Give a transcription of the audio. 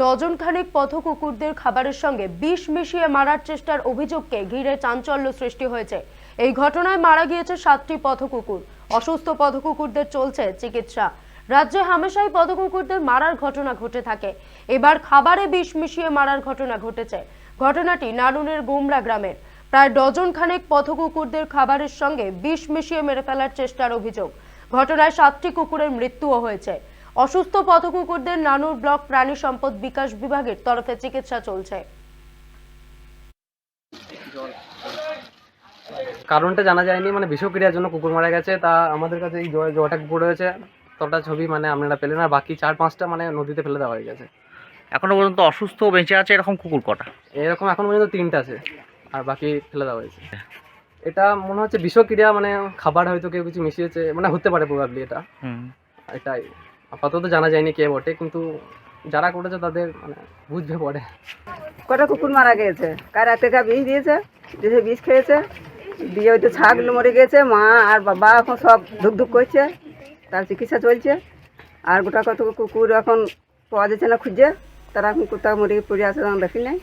Dozen খানেক পথ কুকুরদের খাবারের সঙ্গে বিষ মিশিয়ে মারার চেষ্টার অভিযোগকে ঘিরে চাঞ্চল্য সৃষ্টি হয়েছে। এই ঘটনায় মারা গিয়েছে সাতটি পথ কুকুর অসুস্থ পথ কুকুরদের চলছে চিকিৎসা। রাজ্যে হামেশাই পথ কুকুরদের মারার ঘটনা ঘটে থাকে। এবার খাবারে বিষ মিশিয়ে মারার ঘটনা ঘটেছে। ঘটনাটি নানুনের গুমরা গ্রামের। প্রায় ডজন খানেক পথ কুকুরদের খাবারের সঙ্গে বিষ মিশিয়ে মেরে ফেলার চেষ্টার অভিযোগ। ঘটনায় সাতটি কুকুরের মৃত্যুও হয়েছে। অসুস্থ পথ কুকুরদের নানুর ব্লক প্রাণী সম্পদ বিকাশ বিভাগের তরফে চিকিৎসা চলছে। কারণটা জানা যায়নি মানে বিষক্রিয়ার জন্য কুকুর মারা গেছে। তা আমাদের কাছে এই জ- জটা কুকুর রয়েছে। ততটা ছবি মানে আপনারা পেলেন আর বাকি চার পাঁচটা মানে নদীতে ফেলে দেওয়া হয়ে গেছে। এখনও পর্যন্ত অসুস্থ বেঁচে আছে এরকম কুকুর কটা? এরকম এখন পর্যন্ত তিনটা আছে আর বাকি ফেলে দেওয়া হয়েছে। এটা মনে হচ্ছে বিষক্রিয়া মানে খাবার হয়তো কেউ কিছু মিশিয়েছে মানে হতে পারে প্রবাবলি এটা। এটাই। আপাতত জানা যায়নি কে বটে, কিন্তু যারা করেছে তাদের মানে বুঝবে পরে। কটা কুকুর মারা গিয়েছে কার রাতে কা বিষ দিয়েছে? দিয়ে বিষ খেয়েছে? দিয়ে হয়তো ছাগল মরে গেছে, মা আর বাবা এখন সব ধুক ধুক করছে, তার চিকিৎসা চলছে। আর গোটা কত কুকুর এখন পাওয়া যাচ্ছে না খুঁজছে তারা এখন কোথাও মরে পড়ে আমি দেখি নাই।